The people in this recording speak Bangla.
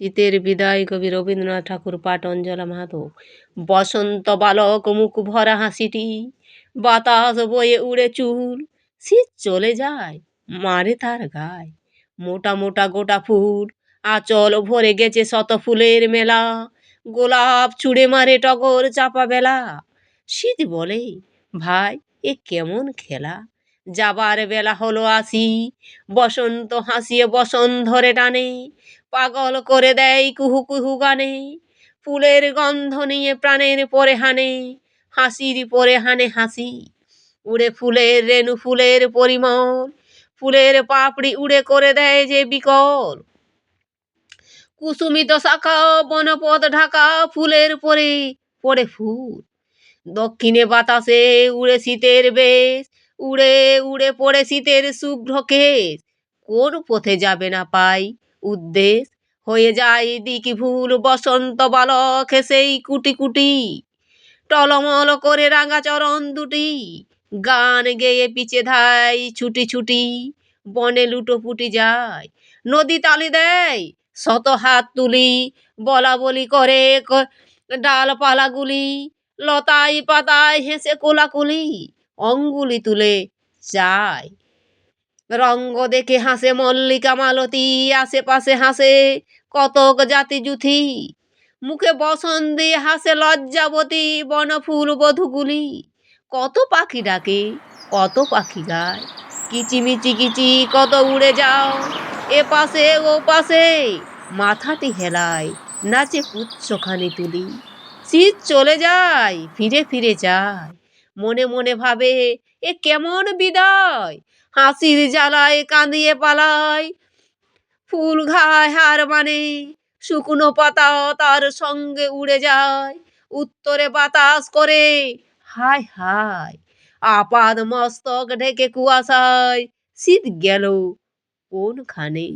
শীতের বিদায় কবি রবীন্দ্রনাথ ঠাকুর পাঠ অঞ্জলা মাহাতো। বসন্ত বালক মুখ ভরা হাসিটি, বাতাস বয়ে উড়ে চুল শীত চলে যায় মারে তার গায়। মোটা মোটা গোটা ফুল, আঁচল ভরে গেছে শত ফুলের মেলা, গোলাপ ছুঁড়ে মারে টগর চাপা বেলা। শীত বলে, ভাই, এ কেমন খেলা? যাবার বেলা হলো আসি, বসন্ত হাসিয়ে বসন ধরে টানে পাগল করে দেয় কুহু কুহু গানে। ফুলের গন্ধ নিয়ে প্রাণের পরে হানে, হাসির পরে হানে হাসি। উড়ে ফুলের রেণু, ফুলের পরিমল, ফুলের পাপড়ি উড়ে করে দেয় যে বিকল। কুসুমিত শাখা, বনপদ ঢাকা, ফুলের পরে পড়ে ফুল। দক্ষিণে বাতাসে উড়ে শীতের বেশ, উড়ে উড়ে পড়ে শীতের শুভ্র কেশ কোন পথে যাবে না পাই উদ্দেশ হয়ে যায় দিকি ভুল, বসন্ত বালক, সেই কুটি কুটি। টলমল করে রাঙা চরণ দুটি। গান গেয়ে পিছে ধাই ছুটি ছুটি। বনে লুটোপুটি যায়, নদী তালি দেয়, শত হাত তুলি, বলা বলি করে ডালপালাগুলি লতায় পাতায় হেসে কোলাকুলি, অঙ্গুলি তুলে চায় রঙ্গ দেখে হাসে মল্লিকা মালতী, আশেপাশে হাসে কতক জাতি জুথি। মুখে বসন দিয়ে হাসে লজ্জাবতী বনফুল বধুগুলি। কত পাখি ডাকে, কত পাখি গায়। কিচিমিচি কিচি কত উড়ে যাও, এ পাশে ও পাশে মাথাটি হেলায়, নাচে পুচ্ছখানি তুলি। শীত চলে যায়, ফিরে ফিরে যায়। মনে মনে ভাবে, এ কেমন বিদায়? হাসির জ্বালায়, কাঁদিয়ে পালায়। ফুল ঘায় হার মানে শুকনো পাতা তার সঙ্গে উড়ে যায়। উত্তরে বাতাস করে, হায় হায়। আপাদ মস্তক ঢেকে কুয়াশায়, শীত গেল কোনখানে?